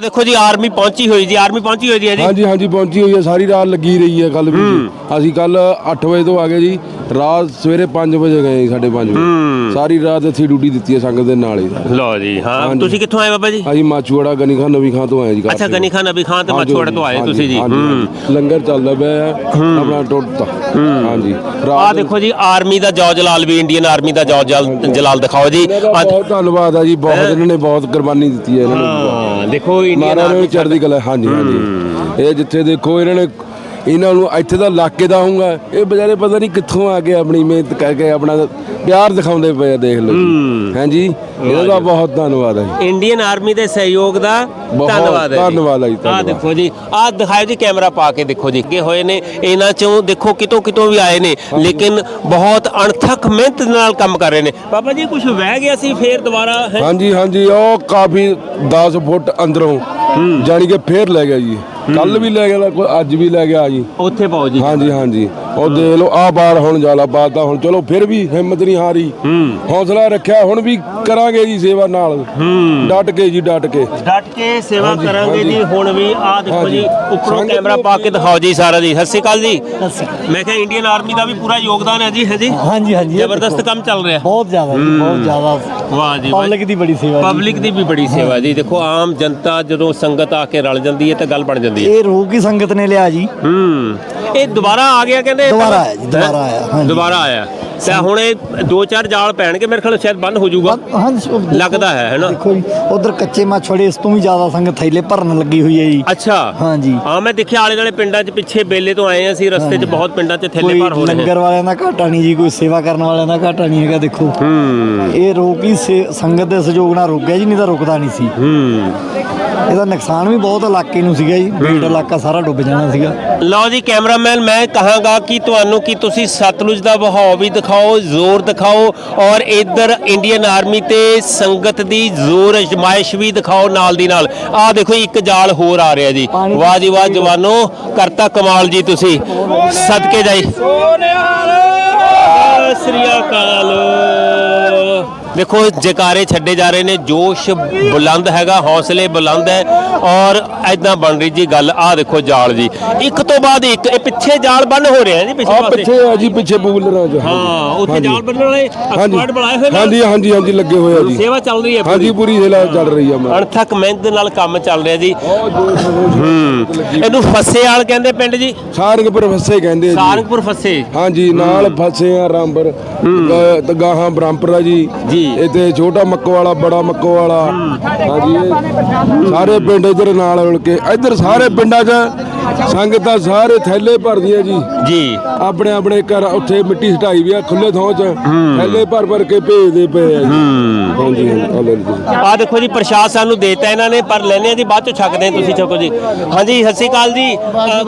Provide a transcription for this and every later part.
ਆ ਦੇਖੋ ਜੀ ਆਰਮੀ ਪਹੁੰਚੀ ਹੋਈ ਜੀ ਆਰਮੀ ਪਹੁੰਚੀ ਹੋਈ ਜੀ ਹੈ ਜੀ। ਹਾਂਜੀ ਹਾਂਜੀ ਪਹੁੰਚੀ ਹੋਈ ਹੈ ਸਾਰੀ ਰਾਤ ਲੱਗੀ ਰਹੀ ਹੈ ਕੱਲ ਵੀ ਜੀ। ਅਸੀਂ ਕੱਲ 8 ਵਜੇ ਤੋਂ ਆ ਗਏ ਜੀ ਰਾਤ ਸਵੇਰੇ 5 ਵਜੇ ਗਏ 5:30 ਵਜੇ। ਸਾਰੀ ਰਾਤ ਇੱਥੇ ਡਿਊਟੀ ਦਿੱਤੀ ਹੈ ਸੰਗਤ ਦੇ ਨਾਲ ਹੀ। ਲਓ ਜੀ ਹਾਂ। ਹਾਂਜੀ। ਤੁਸੀਂ ਕਿੱਥੋਂ ਆਏ ਬਾਬਾ ਜੀ? ਅਸੀਂ ਮਾਚੂੜਾ ਗਨੀ ਖਾਨ ਨਵੀਂ ਖਾਂ ਤੋਂ ਆਏ ਜੀ ਅੱਛਾ ਗਨੀ ਖਾਨ ਅਬੀ ਖਾਨ ਤੇ ਮਛੋੜੇ ਤੋਂ ਆਏ ਤੁਸੀਂ ਜੀ। ਹੂੰ। ਲੰਗਰ ਚੱਲਦਾ ਪਿਆ ਹੈ ਆਪਣਾ ਟੁੱਟਦਾ। ਹਾਂਜੀ ਆ ਰਾਤ ਦੇਖੋ ਜੀ ਆਰਮੀ ਦਾ ਜੌ ਜਲਾਲ ਵੀ ਇੰਡੀਅਨ ਆਰਮੀ ਦਾ ਜੌ ਜਲ- ਜਲਾਲ ਦਿਖਾਓ ਜੀ। ਇਹਨਾਂ ਦਾ ਆ- ਬਹੁਤ ਧੰਨਵਾਦ ਆ ਜੀ ਬਹੁਤ ਇਹਨਾਂ ਨੇ ਬਹੁਤ ਕੁਰਬਾਨੀ ਦਿੱਤੀ ਹੈ ਇਹਨਾਂ ਨੇ। ਦੇਖੋ ਆਰਮੀ ਨੇ ਚੜ੍ਹਦੀ ਕਲਾ ਹਾਂਜੀ ਹਾਂਜੀ। ਇਹ ਜਿੱਥੇ ਦੇਖੋ ਇਹਨਾਂ ਨੇ ਇਹਨਾਂ ਨੂੰ ਇੱਥੇ ਦਾ ਇਲਾਕੇ ਦਾ ਹੋਊਗਾ ਇਹ ਵਿਚਾਰੇ ਪਤਾ ਨਹੀਂ ਕਿੱਥੋਂ ਆ ਕੇ ਆਪਣੀ ਮਿਹਨਤ ਕਰਕੇ ਆਪਣਾ ਪਿਆਰ ਦਿਖਾਉਂਦੇ ਪਏ ਆ ਦੇਖ ਲਓ ਜੀ। ਹਾਂਜੀ ਇਹਨਾਂ ਦਾ ਬਹੁਤ ਧੰਨਵਾਦ ਹੈ ਜੀ। ਇੰਡੀਅਨ ਆਰਮੀ ਦੇ ਸਹਿਯੋਗ ਦਾ ਬਹੁਤ ਧੰਨਵਾਦ ਹੈ ਜੀ। ਧੰਨਵਾਦ ਹੈ ਜੀ, ਆਹ ਧੰਨਵਾਦ। ਦੇਖੋ ਜੀ ਆਹ ਦਿਖਾਓ ਜੀ ਕੈਮਰਾ ਪਾ ਕੇ ਦੇਖੋ ਜੀ ਅੱਗੇ ਹੋਏ ਨੇ। ਇਹਨਾਂ ਚੋਂ ਦੇਖੋ ਕਿਤੋਂ ਕਿਤੋਂ ਵੀ ਆਏ ਨੇ। ਲੇਕਿਨ ਬਹੁਤ ਅਣਥੱਕ ਮਿਹਨਤ ਨਾਲ ਕੰਮ ਕਰ ਰਹੇ ਨੇ। ਬਾਬਾ ਜੀ ਕੁਝ ਵਹਿ ਗਿਆ ਸੀ ਫੇਰ ਦੁਬਾਰਾ ਹੈ? ਹਾਂਜੀ ਹਾਂਜੀ ਉਹ ਕਾਫੀ 10 ਫੁੱਟ ਅੰਦਰੋਂ ਜਾਣੀ ਕਿ ਫੇਰ ਲੈ ਗਿਆ ਜੀ। ਕੱਲ ਵੀ ਲੈ ਗਿਆ ਕੋਈ ਅੱਜ ਵੀ ਲੈ ਗਿਆ ਜੀ। ਉੱਥੇ ਪਾਓ ਜੀ। ਹਾਂਜੀ ਹਾਂਜੀ। ਉਹ ਦੇਖ ਲਓ ਆ ਬਾਰ ਹੁਣ ਜਾਲਾ ਬਾਤ ਦਾ ਹੁਣ ਚਲੋ ਫਿਰ ਵੀ ਹਿੰਮਤ ਨਹੀਂ ਹਾਰੀ। ਹੌਸਲਾ ਰੱਖਿਆ ਹੁਣ ਵੀ ਕਰਾਂਗੇ ਜੀ ਸੇਵਾ ਨਾਲ। ਡਟ ਕੇ ਜੀ ਡਟ ਕੇ ਡਟ ਕੇ ਸੇਵਾ ਕਰਾਂਗੇ। ਜੀ ਹੁਣ ਵੀ ਆਹ ਦੇਖੋ। ਜੀ ਉੱਪਰੋਂ ਕੈਮਰਾ ਪਾ ਕੇ ਦਿਖਾਓ ਜੀ ਸਾਰਾ ਜੀ। ਸਤਿ ਸ਼੍ਰੀ ਅਕਾਲ। ਜੀ ਮੈਂ ਕਿਹਾ ਇੰਡੀਅਨ ਆਰਮੀ ਦਾ ਵੀ ਪੂਰਾ ਯੋਗਦਾਨ ਹੈ ਜੀ ਹੈ ਜੀ? ਹਾਂਜੀ ਹਾਂਜੀ। ਜ਼ਬਰਦਸਤ ਕੰਮ ਚੱਲ ਰਿਹਾ। ਬਹੁਤ ਜ਼ਿਆਦਾ ਜੀ ਬਹੁਤ ਜ਼ਿਆਦਾ। ਵਾਹ ਜੀ। ਪਬਲਿਕ ਦੀ ਬੜੀ ਸੇਵਾ ਜੀ। ਪਬਲਿਕ ਦੀ ਵੀ ਬੜੀ ਸੇਵਾ ਜੀ। ਦੇਖੋ ਆਮ ਜਨਤਾ ਜਦੋਂ ਸੰਗਤ ਆ ਕੇ ਰਲ ਜਾਂਦੀ ਹੈ ਤਾਂ ਗੱਲ ਬਣ ਜਾਂਦੀ ਹੈ। ਇਹ ਰੋਗ ਹੀ ਸੰਗਤ ਨੇ ਲਿਆ ਜੀ। ਹੂੰ। ਇਹ ਦੁਬਾਰਾ ਆ ਗਿਆ ਕਹਿੰਦੇ ਦੁਬਾਰਾ ਆਇਆ ਜੀ, ਦੁਬਾਰਾ? ਆਇਆ, ਹਾਂਜੀ। ਦੁਬਾਰਾ ਆਇਆ। ਤੇ ਹੁਣ ਇਹ ਦੋ ਚਾਰ ਜਾਲ ਪੈਣਗੇ ਮੇਰੇ ਖਿਆਲ ਸ਼ਾਇਦ ਬੰਦ ਹੋ ਜਾਊਗਾ। ਹਾਂਜੀ ਉਹ ਲੱਗਦਾ ਹੈ, ਹੈ ਨਾ? ਦੇਖੋ ਜੀ ਉਧਰ ਕੱਚੇ ਮਾਛੜੇ ਇਸ ਤੋਂ ਵੀ ਜ਼ਿਆਦਾ ਸੰਗਤ ਥੈਲੇ ਭਰਨ ਲੱਗੀ ਹੋਈ ਹੈ ਜੀ। ਅੱਛਾ। ਹਾਂਜੀ ਹਾਂ ਮੈਂ ਦੇਖਿਆ ਆਲੇ ਦੁਆਲੇ ਪਿੰਡਾਂ 'ਚ ਪਿੱਛੇ ਬੇਲੇ ਤੋਂ ਆਏ ਹਾਂ ਅਸੀਂ ਰਸਤੇ 'ਚ ਬਹੁਤ ਪਿੰਡਾਂ 'ਚ ਥੈਲੇ ਕੋਈ ਭਰ ਹੋ ਰਹੇ ਲੰਗਰ ਵਾਲਿਆਂ ਦਾ ਘਾਟਾ ਨਹੀਂ ਜੀ ਕੋਈ ਸੇਵਾ ਕਰਨ ਵਾਲਿਆਂ ਦਾ ਘਾਟਾ ਨਹੀਂ ਹੈਗਾ ਦੇਖੋ। ਹੂੰ। ਇਹ ਹੀ ਸੇ- ਸੰਗਤ ਦੇ ਸਹਿਯੋਗ ਨਾਲ ਰੁਕ ਗਿਆ ਜੀ ਨਹੀਂ ਤਾਂ ਰੁਕਦਾ ਨਹੀਂ ਸੀ। ਹੂੰ। ਇਹਦਾ ਨੁਕਸਾਨ ਵੀ ਬਹੁਤ ਇਲਾਕੇ ਨੂੰ ਸੀਗਾ ਜੀ। ਬੇੜ ਇਲਾਕਾ ਸਾਰਾ ਡੁੱਬ ਜਾਣਾ ਸੀਗਾ। ਲਓ ਜੀ ਕੈਮਰਾਮੈਨ ਮੈਂ ਕਹਾਂਗਾ ਕਿ ਤੁਹਾਨੂੰ ਕਿ ਤੁਸੀਂ ਸਤਲੁਜ ਦਾ ਵਹਾਅ ਵੀ ਦਿਖਾਓ ਜ਼ੋਰ ਦਿਖਾਓ ਔਰ ਇਧਰ ਇੰਡੀਅਨ ਆਰਮੀ ਤੇ ਸੰਗਤ ਦੀ ਜ਼ੋਰ ਅਜਮਾਇਸ਼ ਵੀ ਦਿਖਾਓ ਨਾਲ ਦੀ ਨਾਲ। ਆਹ ਦੇਖੋ ਇੱਕ ਜਾਲ ਹੋਰ ਆ ਰਿਹਾ ਜੀ। ਵਾਹ ਜੀ ਵਾਹ ਜਵਾਨੋ ਕਰਤਾ ਕਮਾਲ ਜੀ ਤੁਸੀਂ। ਸਦਕੇ ਜਾਈ। ਸਤਿ ਸ੍ਰੀ ਅਕਾਲ। ਦੇਖੋ ਜਕਾਰੇ ਛੱਡੇ ਜਾ ਰਹੇ ਨੇ ਜੋਸ਼ ਬੁਲੰਦ ਹੈਗਾ ਹੌਸਲੇ ਬੁਲੰਦ ਹੈ ਔਰ ਐਦਾਂ ਬਣ ਰਹੀ ਜੀ ਗੱਲ ਆਹ ਦੇਖੋ ਜਾਲ ਜੀ। ਇੱਕ ਤੋਂ ਬਾਅਦ ਇੱਕ ਇਹ ਪਿੱਛੇ ਜਾਲ ਬੰਨ ਹੋ ਰਿਹਾ ਜੀ ਪਿੱਛੇ ਆ ਪਾਸੇ? ਪਿੱਛੇ ਆ ਜੀ ਪਿੱਛੇ ਬੂਲਰਾਂ ਚ ਹਾਂ ਉੱਥੇ ਹਾਂਜੀ। ਜਾਲ ਬੰਨਣ ਵਾਲੇ ਐਕਸਪਰਟ ਬਣਾਏ ਹੋਏ ਨੇ? ਹਾਂਜੀ ਹਾਂਜੀ ਹਾਂਜੀ ਲੱਗੇ ਹੋਏ ਆ ਜੀ। ਸੇਵਾ ਚੱਲ ਰਹੀ ਹੈ ਪੂਰੀ। ਹਾਂਜੀ ਪੂਰੀ ਸੇਵਾ ਚੱਲ ਰਹੀ ਆ ਮੈਂ ਅਣਥੱਕ ਮਿਹਨਤ ਨਾਲ ਕੰਮ ਚੱਲ ਰਿਹਾ ਜੀ। ਇਹਨੂੰ ਫੱਸੇ ਵਾਲ ਕਹਿੰਦੇ ਪਿੰਡ ਜੀ। ਸਾਰੰਗਪੁਰ ਫੱਸੇ ਕਹਿੰਦੇ ਆ ਜੀ। ਸਾਰੰਗਪੁਰ ਫੱਸੇ। ਹਾਂਜੀ ਨਾਲ ਫਸੇ ਆ ਤੇ ਗਾਹਾਂ ਬ੍ਰਹਮਪੁਰਾ ਜੀ। ਜੀ। ਇੱਥੇ ਛੋਟਾ ਮੱਕੋ ਵਾਲਾ ਬੜਾ ਮੱਕੋ ਵਾਲਾ ਹਾਂਜੀ। ਇਹ ਸਾਰੇ ਪਿੰਡ ਇਧਰ ਨਾਲ ਰਲ ਕੇ, ਇਧਰ ਸਾਰੇ ਪਿੰਡਾਂ 'ਚ ਸੰਗਤਾਂ ਸਾਰੇ ਥੈਲੇ ਭਰਦੀਆਂ ਜੀ। ਜੀ। ਆਪਣੇ ਆਪਣੇ ਘਰ ਉੱਥੇ ਮਿੱਟੀ ਹਟਾਈ ਵੀ ਆ ਖੁੱਲੇ ਥਾਂ 'ਚ। ਥੈਲੇ ਭਰ ਭਰ ਕੇ ਭੇਜਦੇ ਪਏ ਆ ਜੀ। ਹਾਂਜੀ ਹਾਂਜੀ ਆ ਦੇਖੋ ਜੀ ਪ੍ਰਸ਼ਾਦ ਸਾਨੂੰ ਦੇਤਾ ਇਹਨਾਂ ਨੇ ਪਰ ਲੈਣੇ ਆ ਜੀ ਬਾਅਦ ਚ ਛਕਦੇ ਆ ਤੁਸੀਂ ਛਕੋ ਜੀ। ਹਾਂਜੀ ਸਤਿ ਸ਼੍ਰੀ ਅਕਾਲ ਜੀ।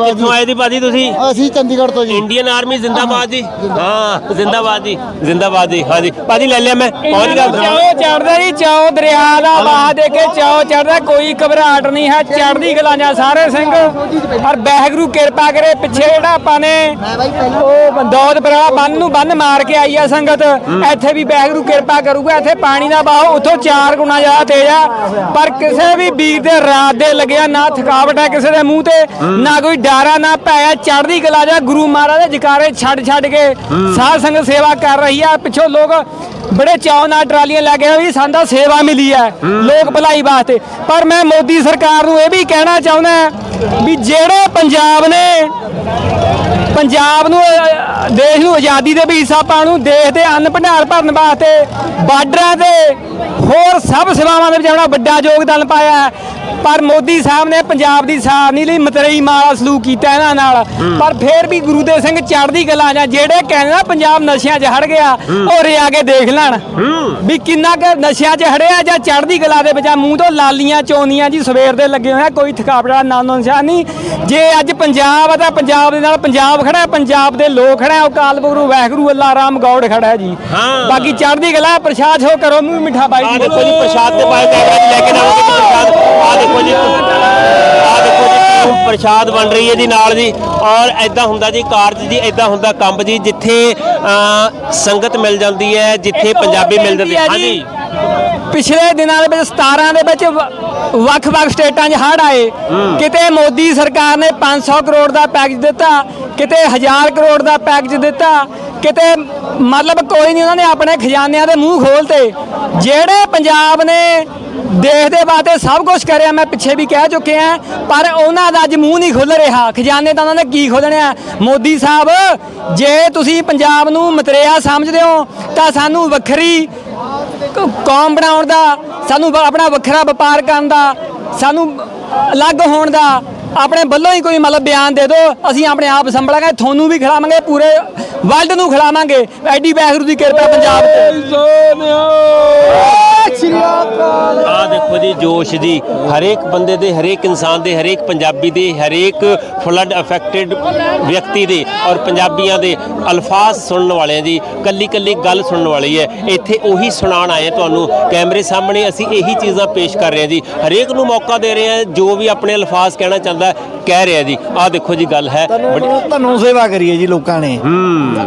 ਕਿੱਥੋਂ ਆਏ ਜੀ ਭਾਜੀ ਤੁਸੀਂ? ਅਸੀਂ ਚੰਡੀਗੜ੍ਹ ਤੋਂ ਜੀ। ਇੰਡੀਅਨ ਆਰਮੀ ਜ਼ਿੰਦਾਬਾਦ ਜੀ। ਹਾਂ ਜ਼ਿੰਦਾਬਾਦ। ਜੀ ਜ਼ਿੰਦਾਬਾਦ ਜੀ। ਹਾਂਜੀ ਭਾਜੀ ਲੈ ਲਿਆ ਮੈਂ ਪਹੁੰਚ ਗਿਆ। ਚਾਓ ਚੜਦਾ ਜੀ ਚਾਓ ਦਰਿਆ ਦਾ ਵਾਹ ਦੇ ਕੇ ਚਾਓ ਚੜਦਾ ਕੋਈ ਘਬਰਾਹਟ ਨਹੀਂ ਹੈ ਚੜਦੀ ਗਲਾਂਆਂ ਸਾਰੇ ਸਿੰਘ। ਔਰ ਵਾਹਿਗੁਰੂ ਕਿਰਪਾ ਕਰੇ ਪਿੱਛੇ ਜਿਹੜਾ ਆਪਾਂ ਨੇ ਉਹ ਦੌਦ ਬਰਾ ਬੰਨ ਨੂੰ ਬੰਨ ਮਾਰ ਕੇ ਆਈ ਆ ਸੰਗਤ। ਇੱਥੇ ਵੀ ਵਾਹਿਗੁਰੂ ਕਿਰਪਾ ਕਰੂਗਾ ਇੱਥੇ ਪਾਣੀ ਦਾ ਬਹਾਅ ਉੱਥੋਂ ਚਾਰ ਗੁਣਾ ਜ਼ਿਆਦਾ ਤੇਜ਼ ਆ। ਪਰ ਕਿਸੇ ਵੀ ਵੀਰ ਦੇ ਰਾਤ ਦੇ ਲੱਗਿਆ ਨਾ ਥਕਾਵਟ ਹੈ ਕਿਸੇ ਦੇ ਮੂੰਹ ਤੇ ਨਾ ਕੋਈ ਡਾਰਾ ਨਾ ਭੈ ਚੜਦੀ ਕਲਾ ਜਾ ਗੁਰੂ ਮਹਾਰਾਜ ਦੇ ਜਕਾਰੇ ਛੱਡ ਛੱਡ ਕੇ ਸਾਧ ਸੰਗਤ ਸੇਵਾ ਕਰ ਰਹੀ ਆ। ਪਿੱਛੋਂ ਲੋਕ ਬੜੇ ਚਾਅ ਨਾਲ ਟਰਾਲੀਆਂ ਲੈ ਕੇ ਵੀ ਸਾਡਾ ਸੇਵਾ ਮਿਲੀ ਹੈ। ਲੋਕ ਭਲਾਈ ਵਾਸਤੇ। ਪਰ ਮੈਂ ਮੋਦੀ ਸਰਕਾਰ ਨੂੰ ਇਹ ਵੀ ਕਹਿਣਾ ਚਾਹੁੰਦਾ ਵੀ ਜਿਹੜੇ ਪੰਜਾਬ ਨੇ ਪੰਜਾਬ ਨੂੰ ਦੇਸ਼ ਨੂੰ ਆਜ਼ਾਦੀ ਦੇ ਵੀ ਹਿੱਸਾ ਪਾਉਣ ਨੂੰ ਦੇਸ਼ ਦੇ ਅੰਨ ਭੰਡਾਰ ਭਰਨ ਵਾਸਤੇ ਬਾਰਡਰਾਂ ਤੇ ਹੋਰ ਸਭ ਸੇਵਾਵਾਂ ਦੇ ਵਿੱਚ ਆਪਣਾ ਵੱਡਾ ਯੋਗਦਾਨ ਪਾਇਆ ਹੈ। ਪਰ ਮੋਦੀ ਸਾਹਿਬ ਨੇ ਪੰਜਾਬ ਦੀ ਸਾਰ ਨਹੀਂ ਲਈ ਮਤਰੇਈ ਮਾਰਾ ਸਲੂਕ ਕੀਤਾ ਇਹਨਾਂ ਨਾਲ। ਪਰ ਫਿਰ ਵੀ ਗੁਰੂ ਦੇ ਸਿੰਘ ਚੜ੍ਹਦੀ ਕਲਾ ਜਾਂ ਜਿਹੜੇ ਕਹਿੰਦੇ ਨਾ ਪੰਜਾਬ ਨਸ਼ਿਆਂ 'ਚ ਹੜ ਗਿਆ ਉਹ ਰੇ ਆ ਕੇ ਦੇਖ ਲੈਣ। ਵੀ ਕਿੰਨਾ ਕੁ ਨਸ਼ਿਆਂ 'ਚ ਹੜਿਆ ਜਾਂ ਚੜ੍ਹਦੀ ਕਲਾ ਦੇ ਵਿੱਚ ਮੂੰਹ ਤੋਂ ਲਾਲੀਆਂ ਚੋਂਦੀਆਂ ਜੀ ਸਵੇਰ ਦੇ ਲੱਗੇ ਹੋਏ ਆ ਕੋਈ ਥਕਾਵਟ ਦਾ ਨਾਮੋ ਨਿਸ਼ਾਨ ਨਹੀਂ। ਜੇ ਅੱਜ ਪੰਜਾਬ ਆ ਤਾਂ ਪੰਜਾਬ ਦੇ ਨਾਲ ਪੰਜਾਬ ਖੜਾ ਹੈ, ਪੰਜਾਬ ਦੇ ਲੋਕ ਖੜਾ ਅਕਾਲ ਗੁਰੂ ਵਾਹਿਗੁਰੂ ਅੱਲਾ ਰਾਮ ਗੌਡ ਖੜਾ ਜੀ। ਹਾਂ। ਬਾਕੀ ਚੜ੍ਹਦੀ ਕਲਾ ਪ੍ਰਸ਼ਾਦ ਹੋ ਕਰੋ ਮੂੰਹ ਮਿੱਠਾ ਬਾਈ ਆ ਜੀ ਦੇਖੋ ਜੀ ਪ੍ਰਸ਼ਾਦ ਤੇ ਪਾਏ ਕੈਮਰਾ ਲੈ ਕੇ ਜਾਓਗੇ ਜੀ ਪ੍ਰਸ਼ਾਦ। ਆ ਦੇਖੋ ਜੀ ਆ ਦੇਖੋ ਜੀ ਪ੍ਰਸ਼ਾਦ ਬਣ ਰਹੀ ਹੈ ਜੀ ਨਾਲ ਜੀ। ਔਰ ਐਦਾਂ ਹੁੰਦਾ ਜੀ ਕਾਰਜ ਜੀ ਐਦਾਂ ਹੁੰਦਾ ਕੰਬ ਜੀ ਜਿੱਥੇ ਸੰਗਤ ਮਿਲ ਜਾਂਦੀ ਹੈ ਜਿੱਥੇ ਪੰਜਾਬੀ ਮਿਲ ਜਾਂਦੇ ਹਾਂਜੀ। ਪਿਛਲੇ ਦਿਨਾਂ ਦੇ ਵਿੱਚ 17 ਦੇ ਵਿੱਚ ਵੱਖ-ਵੱਖ ਸਟੇਟਾਂ 'ਚ ਹੜ੍ਹ ਆਏ। ਕਿਤੇ ਮੋਦੀ ਸਰਕਾਰ ਨੇ 500 ਕਰੋੜ ਦਾ ਪੈਕੇਜ ਦਿੱਤਾ ਕਿਤੇ 1000 ਕਰੋੜ ਦਾ ਪੈਕੇਜ ਦਿੱਤਾ ਕਿਤੇ ਮਤਲਬ ਕੋਈ ਨਹੀਂ ਉਹਨਾਂ ਨੇ ਆਪਣੇ ਖਜ਼ਾਨਿਆਂ ਦੇ ਮੂੰਹ ਖੋਲਤੇ। ਜਿਹੜੇ ਪੰਜਾਬ ਨੇ ਦੇਸ਼ ਦੇ ਵਾਸਤੇ ਸਭ ਕੁਝ ਕਰਿਆ ਮੈਂ ਪਿੱਛੇ ਵੀ ਕਹਿ ਚੁੱਕੇ ਆ ਪਰ ਉਹਨਾਂ ਦਾ ਅੱਜ ਮੂੰਹ ਨਹੀਂ ਖੁੱਲ ਰਿਹਾ। ਖਜ਼ਾਨੇ ਤਾਂ ਉਹਨਾਂ ਨੇ ਕੀ ਖੋਲਣਿਆ ਮੋਦੀ ਸਾਹਿਬ ਜੇ ਤੁਸੀਂ ਪੰਜਾਬ ਨੂੰ ਮਤਰੇਆ ਸਮਝਦੇ ਹੋ ਤਾਂ ਸਾਨੂੰ ਵੱਖਰੀ ਕੌਮ ਬਣਾਉਣ ਦਾ ਸਾਨੂੰ ਆਪਣਾ ਵੱਖਰਾ ਵਪਾਰ ਕਰਨ ਦਾ ਸਾਨੂੰ ਅਲੱਗ ਹੋਣ ਦਾ ਆਪਣੇ ਵੱਲੋਂ ਹੀ ਕੋਈ ਮਤਲਬ ਬਿਆਨ ਦੇ ਦਿਓ ਅਸੀਂ ਆਪਣੇ ਆਪ ਸੰਭਲਾਂਗੇ ਤੁਹਾਨੂੰ ਵੀ ਖਿਲਾਵਾਂਗੇ ਪੂਰੇ ਵਰਲਡ ਨੂੰ ਖਿਲਾਵਾਂਗੇ। ਐਡੀ ਵਾਹਿਗੁਰੂ ਦੀ ਕਿਰਪਾ ਪੰਜਾਬ ਤੇ। ਆ ਦੇਖੋ ਜੀ ਜੋਸ਼ ਜੀ ਹਰੇਕ ਬੰਦੇ ਦੇ ਹਰੇਕ ਇਨਸਾਨ ਦੇ ਹਰੇਕ ਪੰਜਾਬੀ ਦੇ ਹਰੇਕ ਫਲੱਡ ਅਫੈਕਟਡ ਵਿਅਕਤੀ ਦੇ ਔਰ ਪੰਜਾਬੀਆਂ ਦੇ ਅਲਫਾਜ਼ ਸੁਣਨ ਵਾਲੇ ਆ ਜੀ ਕੱਲੀ ਕੱਲੀ ਗੱਲ ਸੁਣਨ ਵਾਲੀ ਹੈ। ਇੱਥੇ ਉਹੀ ਸੁਣਾਉਣ ਆਏ ਤੁਹਾਨੂੰ। ਕੈਮਰੇ ਸਾਹਮਣੇ ਅਸੀਂ ਇਹੀ ਚੀਜ਼ਾਂ ਪੇਸ਼ ਕਰ ਰਹੇ ਹਾਂ ਜੀ। ਹਰੇਕ ਨੂੰ ਮੌਕਾ ਦੇ ਰਹੇ ਹਾਂ ਜੋ ਵੀ ਆਪਣੇ ਅਲਫਾਜ਼ ਕਹਿਣਾ ਚਾਹੁੰਦਾ ਹੈ, ਕਹਿ ਰਿਹਾ ਜੀ ਆ ਦੇਖੋ ਜੀ ਗੱਲ ਹੈ। ਬੜੀ- ਤੁਹਾਨੂੰ ਤੁਹਾਨੂੰ ਸੇਵਾ ਕਰੀ ਹੈ ਜੀ ਲੋਕਾਂ ਨੇ।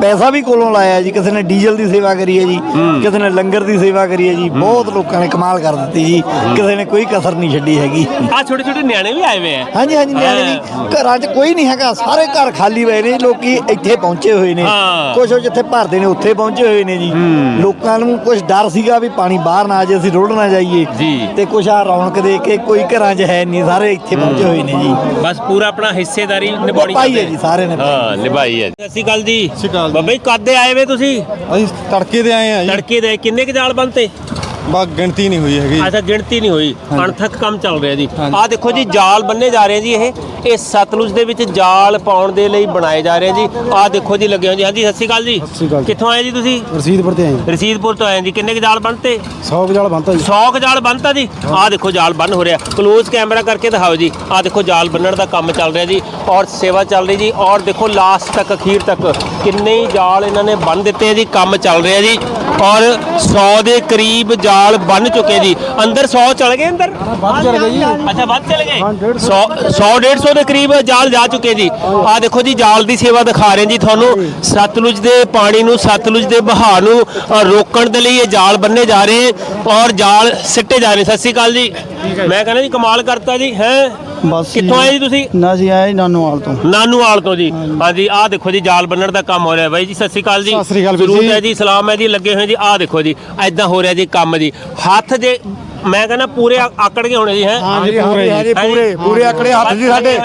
ਪੈਸਾ ਵੀ ਕੋਲੋਂ ਲਾਇਆ ਜੀ ਕਿਸੇ ਨੇ ਡੀਜ਼ਲ ਦੀ ਸੇਵਾ ਕਰੀ ਹੈ ਜੀ ਕਿਸੇ ਨੇ ਲੰਗਰ ਦੀ ਸੇਵਾ ਕਰੀ ਹੈ ਜੀ ਬਹੁਤ ਲੋਕਾਂ ਨੇ ਕਮਾਲ ਕਰ ਦਿੱਤੀ ਜੀ ਕਿਸੇ ਨੇ ਕੋਈ ਕਸਰ ਨਹੀਂ ਛੱਡੀ ਹੈਗੀ। ਆ ਛੋਟੇ ਛੋਟੇ ਨਿਆਣੇ ਵੀ ਆਏ ਹੋਏ ਆ। ਹਾਂਜੀ ਹਾਂਜੀ ਨਿਆਣੇ ਵੀ। ਘਰਾਂ 'ਚ ਕੋਈ ਨਹੀਂ ਹੈਗਾ ਸਾਰੇ ਘਰ ਖਾਲੀ ਪਏ ਨੇ ਲੋਕੀ ਇੱਥੇ ਪਹੁੰਚੇ ਹੋਏ ਨੇ। ਹਾਂ। ਕੁਝ ਉਹ ਜਿੱਥੇ ਭਰਦੇ ਨੇ ਉੱਥੇ ਪਹੁੰਚੇ ਹੋਏ ਨੇ ਜੀ। ਲੋਕਾਂ ਨੂੰ ਕੁਝ ਡਰ ਸੀਗਾ ਵੀ ਪਾਣੀ ਬਾਹਰ ਨਾ ਆ ਜੇ ਅਸੀਂ ਰੁੜ ਨਾ ਜਾਈਏ। ਜੀ। ਤੇ ਕੁਝ ਆ ਰੌਣਕ ਦੇ ਕੇ ਕੋਈ ਘਰਾਂ 'ਚ ਹੈ ਨਹੀਂ ਸਾਰੇ ਇੱਥੇ ਪਹੁੰਚੇ ਹੋਏ ਨੇ ਜੀ। ਬਸ ਪੂਰਾ ਆਪਣਾ ਹਿੱਸੇਦਾਰੀ ਨਿਭਾਉਣੀ ਪਾਈ ਹੈ ਜੀ ਸਾਰੇ ਨੇ ਹਾਂ ਨਿਭਾਈ ਹੈ ਸਤਿ ਸ਼੍ਰੀ ਅਕਾਲ ਜੀ। ਸ਼੍ਰੀ ਅਕਾਲ ਜੀ। ਬਾਬਾ ਜੀ ਕਦੇ ਆਏ ਵੇ ਤੁਸੀਂ? ਅਸੀਂ ਤੜਕੇ ਦੇ ਆਏ ਆ ਜੀ। ਤੜਕੇ ਦੇ ਕਿੰਨੇ ਕ ਜਾਲ ਬੰਤੇ ਬਾ ਗਿਣਤੀ ਨਹੀਂ ਹੋਈ ਹੈਗੀ। ਅੱਛਾ ਗਿਣਤੀ ਨਹੀਂ ਹੋਈ। ਅਣਥੱਕ ਕੰਮ ਚੱਲ ਰਿਹਾ ਜੀ। ਆਹ ਦੇਖੋ ਜੀ ਜਾਲ ਬੰਨੇ ਜਾ ਰਹੇ ਜੀ ਇਹ। ਇਹ ਸਤਲੁਜ ਦੇ ਵਿੱਚ ਜਾਲ ਪਾਉਣ ਦੇ ਲਈ ਬਣਾਏ ਜਾ ਰਹੇ ਜੀ। ਆਹ ਦੇਖੋ ਜੀ ਲੱਗੇ ਹੋਏ ਜੀ। ਹਾਂਜੀ ਸਤਿ ਸ਼੍ਰੀ ਅਕਾਲ ਜੀ। ਸ਼੍ਰੀ ਅਕਾਲ ਜੀ। ਕਿੱਥੋਂ ਆਏ ਜੀ ਤੁਸੀਂ? ਰਸੀਦਪੁਰ ਤੇ ਆਏ। ਰਸੀਦਪੁਰ ਤੋਂ ਆਏ ਜੀ। ਕਿੰਨੇ ਕ ਜਾਲ ਬੰਨਤੇ 100 ਜਾਲ ਬੰਤਾ ਜੀ। 100 ਕ ਜਾਲ ਬੰਨਤਾ ਜੀ। ਆਹ ਦੇਖੋ ਜਾਲ ਬੰਨ ਹੋ ਰਿਹਾ। ਕਲੋਜ਼ ਕੈਮਰਾ ਕਰਕੇ ਦਿਖਾਓ ਜੀ। ਆਹ ਦੇਖੋ ਜਾਲ ਬੰਨਣ ਦਾ ਕੰਮ ਚੱਲ ਰਿਹਾ ਜੀ। ਔਰ ਸੇਵਾ ਚੱਲ ਰਹੀ ਜੀ। ਔਰ ਦੇਖੋ ਲਾਸਟ ਤੱਕ ਅਖੀਰ ਤੱਕ ਕਿੰਨੇ ਹੀ ਜਾਲ ਇਹਨਾਂ ਨੇ ਬੰਨ ਦਿੱਤੇ ਆ ਜੀ। ਕੰਮ ਚੱਲ ਰਿਹਾ ਜੀ। ਔਰ 100 ਦੇ ਕਰੀਬ ਜਾਲ ਬੰਨ ਚੁੱਕੇ ਜੀ। ਅੰਦਰ 100 ਚਲ ਗਏ ਅੰਦਰ? ਵੱਧ ਚਲ ਗਏ ਜੀ। ਅੱਛਾ ਵੱਧ ਚਲੇ ਗਏ? ਹਾਂ, 150 100 150 ਦੇ ਕਰੀਬ ਜਾਲ ਜਾ ਚੁੱਕੇ ਜੀ। ਆਹ ਦੇਖੋ ਜੀ ਜਾਲ ਦੀ ਸੇਵਾ ਦਿਖਾ ਰਹੇ ਜੀ ਤੁਹਾਨੂੰ। ਸਤਲੁਜ ਦੇ ਪਾਣੀ ਨੂੰ ਸਤਲੁਜ ਦੇ ਵਹਾਅ ਨੂੰ ਰੋਕਣ ਦੇ ਲਈ ਇਹ ਜਾਲ ਬੰਨੇ ਜਾ ਰਹੇ ਔਰ ਜਾਲ ਸਿੱਟੇ ਜਾ ਰਹੇ। ਸਤਿ ਸ਼੍ਰੀ ਅਕਾਲ ਜੀ। ਮੈਂ ਕਹਿੰਦਾ ਜੀ ਕਮਾਲ ਕਰਤਾ ਜੀ ਹੈ? ਬਸ ਕਿੱਥੋਂ ਆਏ ਜੀ ਤੁਸੀਂ? ਨਾ ਜੀ ਆਏ ਨਾਨੋਵਾਲ ਤੋਂ। ਨਾਨੂਵਾਲ ਤੋਂ ਜੀ। ਹਾਂਜੀ। ਆਹ ਦੇਖੋ ਜੀ ਜਾਲ ਬੰਨਣ ਦਾ ਕੰਮ ਹੋ ਰਿਹਾ ਬਾਈ ਜੀ ਸਤਿ ਸ਼੍ਰੀ ਅਕਾਲ ਜੀ। ਸਤਿ ਸ਼੍ਰੀ ਅਕਾਲ ਵੀਰ ਜ਼ਰੂਰ ਜੀ। ਹੈ ਜੀ ਸਲਾਮ ਹੈ ਜੀ ਲੱਗੇ ਹੋਏ ਜੀ ਆਹ ਦੇਖੋ ਜੀ ਐਦਾਂ ਹੋ ਰਿਹਾ ਜੀ ਕੰਮ ਜੀ। ਹੱਥ ਜੇ ਮੈਂ ਕਹਿੰਦਾ ਪੂਰੇ ਆ- ਆਕੜ ਕੇ ਹੋਣੇ ਜੀ ਹੈ? ਹਾਂਜੀ ਹਾਂਜੀ ਹਾਂਜੀ ਪੂਰੇ ਪੂਰੇ ਆਕੜੇ ਹੱਥ ਜੀ ਸਾਡੇ।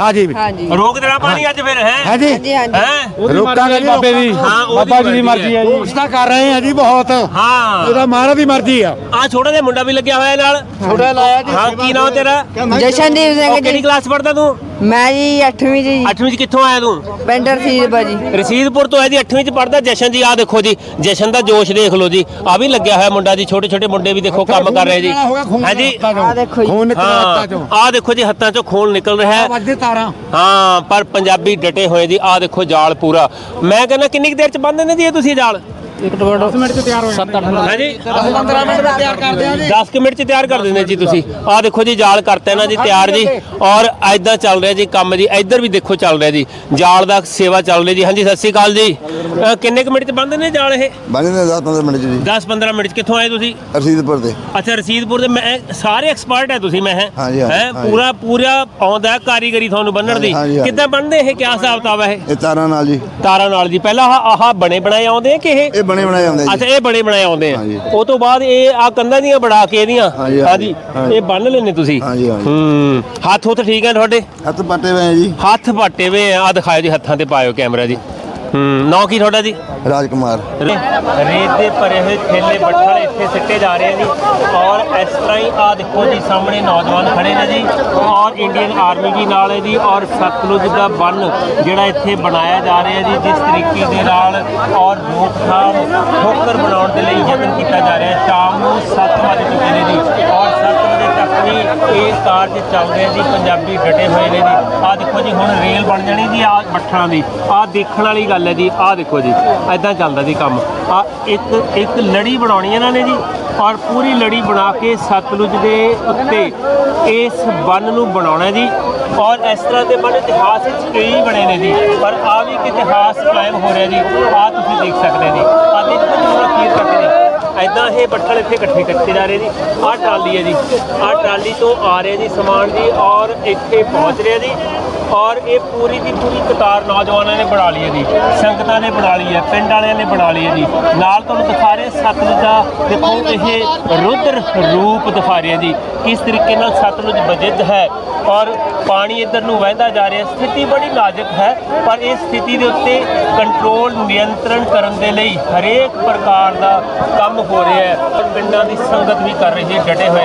ਹਾਂਜੀ। ਹਾਂਜੀ। ਰੋਕ ਦੇਣਾ ਪਾਣੀ ਅੱਜ ਫਿਰ ਹੈ? ਹਾਂਜੀ ਹਾਂਜੀ ਹਾਂਜੀ। ਹੈ? ਰੋਕਾਂਗੇ ਜੀ ਬਾਬੇ ਦੀ। ਹਾਂ, ਉਹਦੀ ਬਾਬਾ ਜੀ ਦੀ ਮਰਜ਼ੀ ਮਰਜ਼ੀ ਹੈ ਜੀ। ਤਾਂ ਕਰ ਰਹੇ ਆ ਜੀ ਬਹੁਤ। ਹਾਂ। ਉਹਦਾ ਮਹਾਰਾਜ ਦੀ ਮਰਜ਼ੀ ਆ। ਆ ਛੋਟਾ ਜਿਹਾ ਮੁੰਡਾ ਵੀ ਲੱਗਿਆ ਹੋਇਆ ਨਾਲ। ਛੋਟਾ ਲਾਇਆ ਜੀ। ਹਾਂ ਕੀ ਨਾਮ ਤੇਰਾ? ਜਸ਼ਨਦੀਪ ਉਹ ਸਿੰਘ ਕਿਹੜੀ ਜੀ ਕਲਾਸ ਪੜਦਾ ਤੂੰ? ਮੈਂ ਜੀ 8ਵੀਂ ਜੀ। 8ਵੀਂ ਚ ਕਿੱਥੋਂ ਆਇਆ ਤੂੰ? ਪਿੰਡ ਰਸੀਦਪੁਰ ਜੀ ਰਸੀਦਪੁਰ ਤੋਂ ਹੈ ਜੀ 8ਵੀਂ ਚ ਪੜਦਾ ਜਸ਼ਨ ਜੀ ਆ ਦੇਖੋ ਜੀ ਜਸ਼ਨ ਦਾ ਜੋਸ਼ ਦੇਖ ਲਓ ਜੀ ਆ ਵੀ ਲੱਗਿਆ ਹੋਇਆ ਮੁੰਡਾ ਜੀ ਛੋਟੇ ਛੋਟੇ ਮੁੰਡੇ ਵੀ ਦੇਖੋ ਕੰਮ ਕਰ ਰਹੇ ਜੀ। ਹਾਂਜੀ ਆ ਦੇਖੋ ਜੀ। ਖੂਨ ਨਿਕਲਿਆ ਹੱਥਾਂ ਚੋਂ। ਆ ਦੇਖੋ ਜੀ ਹੱਥਾਂ ਚੋਂ ਖੂਨ ਨਿਕਲ ਰਿਹਾ ਹੈ। ਵੱਜਦੇ ਤਾਰਾਂ। ਹਾਂ ਪਰ ਪੰਜਾਬੀ ਡਟੇ ਹੋਏ ਜੀ ਆ ਦੇਖੋ ਜਾਲ ਪੂਰਾ। ਮੈਂ ਕਹਿੰਦਾ ਕਿੰਨੀ ਕੁ ਦੇਰ ਚ ਬੰਨ ਦਿੰਦੇ ਜੀ ਇਹ ਤੁਸੀਂ 10 ਮਿੰਟ ਚ ਤਿਆਰ ਹੋ ਜਾਂਦਾ ਹਾਂਜੀ। 15 ਮਿੰਟ ਚ ਤਿਆਰ ਕਰਦੇ ਆ ਜੀ। 10 ਕੁ ਮਿੰਟ ਚ ਤਿਆਰ ਕਰ ਦਿੰਦੇ ਜੀ ਤੁਸੀਂ। ਆਹ ਦੇਖੋ ਜੀ ਜਾਲ ਕਰਤੇ ਨਾ ਜੀ ਤਿਆਰ ਜੀ। ਔਰ ਐਦਾਂ ਚੱਲ ਰਿਹਾ ਜੀ ਕੰਮ ਜੀ। ਇੱਧਰ ਵੀ ਦੇਖੋ ਚੱਲ ਰਿਹਾ ਜੀ। ਜਾਲ ਦਾ ਸੇਵਾ ਚੱਲ ਰਹੀ ਜੀ। ਹਾਂਜੀ ਸਤਿ ਸ਼੍ਰੀ ਅਕਾਲ ਜੀ। ਅਹ ਕਿੰਨੇ ਕੁ ਮਿੰਟ ਚ ਬੰਨਦੇ ਨੇ ਜਾਲ ਇਹ? ਬਣੇ ਨੇ 10-15 ਮਿੰਟ 'ਚ ਜੀ। 10 15 ਮਿੰਟ ਚ। ਕਿੱਥੋਂ ਆਏ ਤੁਸੀਂ? ਰਸੀਦਪੁਰ ਤੇ ਅੱਛਾ ਰਸੀਦਪੁਰ ਦੇ। ਮੈਂ ਸਾਰੇ ਐਕਸਪਰਟ ਹੈ ਤੁਸੀਂ ਮੈਂ ਹੈ। ਹਾਂਜੀ, ਹਾਂਜੀ, ਹੈਂ? ਹਾਂਜੀ। ਪੂਰਾ ਪੂਰਾ ਆਉਂਦਾ ਹੈ ਕਾਰੀਗਰੀ ਤੁਹਾਨੂੰ ਬੰਨਣ ਦੀ। ਹਾਂਜੀ, ਹਾਂਜੀ। ਕਿੱਦਾਂ ਬੰਨਦੇ ਇਹ? ਕਿਆ ਹਿਸਾਬ ਕਿਤਾਬ ਹੈ ਇਹ? ਇਹ ਤਾਰਾਂ ਨਾਲ ਜੀ। ਤਾਰਾਂ ਨਾਲ ਜੀ। ਪਹਿਲਾਂ ਆਹ ਆਹ ਬਣੇ ਬਣਾਏ ਆਉਂਦੇ ਆ ਕਿ ਇਹ? ਇਹ ਬਣੇ ਬਣਾਏ ਆਉਂਦੇ ਅੱਛਾ ਜੀ। ਇਹ ਬਣੇ ਬਣਾਏ ਆਉਂਦੇ ਆ। ਹਾਂਜੀ। ਉਹ ਤੋਂ ਬਾਅਦ ਇਹ ਆ ਕੰਧਾਂ ਦੀਆਂ ਬਣਾ ਕੇ ਇਹਦੀਆਂ। ਹਾਂਜੀ। ਇਹ ਬੰਨ ਲੈਣੇ ਤੁਸੀਂ? ਹਾਂਜੀ, ਹਾਂਜੀ। ਹੂੰ। ਹੱਥ ਹੁੱਥ ਠੀਕ ਹੈ ਤੁਹਾਡੇ? ਹੱਥ ਪੱਟੇ ਹੋਏ ਆ ਜੀ। ਹੱਥ ਪਾਟੇ ਵੇ ਆ। ਦਿਖਾਓ ਜੀ ਹੱਥਾਂ ਤੇ ਪਾਇਓ ਕੈਮਰਾ ਜੀ। ਹੂੰ ਨਾਂ ਕੀ ਤੁਹਾਡਾ ਜੀ? ਰਾਜਕੁਮਾਰ। ਰੇਤ ਦੇ ਭਰੇ ਹੋਏ ਥੇਲੇ ਬੱਠਲ ਇੱਥੇ ਸਿੱਟੇ ਜਾ ਰਹੇ ਨੇ ਜੀ। ਔਰ ਇਸ ਤਰ੍ਹਾਂ ਹੀ ਆ ਦੇਖੋ ਜੀ ਸਾਹਮਣੇ ਨੌਜਵਾਨ ਖੜੇ ਨੇ ਜੀ। ਔਰ ਇੰਡੀਅਨ ਆਰਮੀ ਵੀ ਨਾਲ ਹੈ ਜੀ। ਔਰ ਸਤਲੁਜ ਦਾ ਬੰਨ ਜਿਹੜਾ ਇੱਥੇ ਬਣਾਇਆ ਜਾ ਰਿਹਾ ਜੀ ਜਿਸ ਤਰੀਕੇ ਦੇ ਨਾਲ ਔਰ ਰੋਕਥਾਮ ਠੋਕਰ ਬਣਾਉਣ ਦੇ ਲਈ ਯਤਨ ਕੀਤਾ ਜਾ ਰਿਹਾ ਸ਼ਾਮ ਨੂੰ 7 ਵਜੇ ਚੁੱਕੇ ਨੇ ਜੀ। ਔਰ 7 ਵਜੇ ਤੱਕ ਵੀ ਇਹ ਕਾਰਜ ਚੱਲ ਰਿਹਾ ਜੀ ਪੰਜਾਬੀ ਡਟੇ ਹੋਏ ਨੇ ਜੀ। ਆ ਦੇਖੋ ਜੀ, ਹੁਣ ਰੇਲ ਬਣ ਜਾਣੀ ਜੀ ਆ ਬੱਠਲਾਂ ਦੀ। ਆ ਦੇਖਣ ਵਾਲੀ ਗੱਲ ਹੈ ਜੀ ਆ ਦੇਖੋ ਜੀ ਐਦਾਂ ਚੱਲਦਾ ਜੀ ਕੰਮ। ਆ ਇੱਕ ਇੱਕ ਲੜੀ ਬਣਾਉਣੀ ਇਹਨਾਂ ਨੇ ਜੀ, ਔਰ ਪੂਰੀ ਲੜੀ ਬਣਾ ਕੇ ਸਤਲੁਜ ਦੇ ਉੱਤੇ ਇਸ ਬੰਨ ਨੂੰ ਬਣਾਉਣਾ ਜੀ। ਔਰ ਇਸ ਤਰ੍ਹਾਂ ਦੇ ਬੰਨ ਇਤਿਹਾਸ ਵਿੱਚ ਕਈ ਬਣੇ ਨੇ ਜੀ, ਪਰ ਆ ਵੀ ਇੱਕ ਇਤਿਹਾਸ ਕਾਇਮ ਹੋ ਰਿਹਾ ਜੀ। ਆ ਤੁਸੀਂ ਦੇਖ ਸਕਦੇ ਜੀ। ਆ ਦੇਖੋ ਜੀ ਹੁਣ ਅਖੀਰ ਤੱਕ ਜੀ ਐਦਾਂ ਇਹ ਬੱਠਲ ਇੱਥੇ ਇਕੱਠੇ ਕੀਤੇ ਜਾ ਰਹੇ ਜੀ ਆਹ ਟਰਾਲੀ ਹੈ ਜੀ। ਆਹ ਟਰਾਲੀ ਤੋਂ ਆ ਰਿਹਾ ਜੀ ਸਮਾਨ ਜੀ ਔਰ ਇੱਥੇ ਪਹੁੰਚ ਰਿਹਾ ਜੀ। ਔਰ ਇਹ ਪੂਰੀ ਦੀ ਪੂਰੀ ਕਤਾਰ ਨੌਜਵਾਨਾਂ ਨੇ ਬਣਾ ਲਈ ਹੈ ਜੀ। ਸੰਗਤਾਂ ਨੇ ਬਣਾ ਲਈ ਹੈ। ਪਿੰਡ ਵਾਲਿਆਂ ਨੇ ਬਣਾ ਲਈ ਹੈ ਜੀ। ਨਾਲ ਤੁਹਾਨੂੰ ਦਿਖਾ ਰਹੇ ਸਤਲੁਜ ਦਾ। ਦੇਖੋ, ਇਹ ਰੁਦਰ ਰੂਪ ਦਿਖਾ ਰਿਹਾ ਜੀ। ਕਿਸ ਤਰੀਕੇ ਨਾਲ ਸਤਲੁਜ ਬਜਿੱਦ ਹੈ। ਔਰ ਪਾਣੀ ਇੱਧਰ ਨੂੰ ਵਹਿੰਦਾ ਜਾ ਰਿਹਾ, ਸਥਿਤੀ ਬੜੀ ਨਾਜ਼ੁਕ ਹੈ, ਪਰ ਇਸ ਸਥਿਤੀ ਦੇ ਉੱਤੇ ਕੰਟਰੋਲ ਨਿਯੰਤਰਣ ਕਰਨ ਦੇ ਲਈ ਹਰੇਕ ਪ੍ਰਕਾਰ ਦਾ ਕੰਮ ਹੋ ਰਿਹਾ ਹੈ। ਪਿੰਡਾਂ ਦੀ ਸੰਗਤ ਵੀ ਕਰ ਰਹੀ ਹੈ ਡਟੇ ਹੋਏ।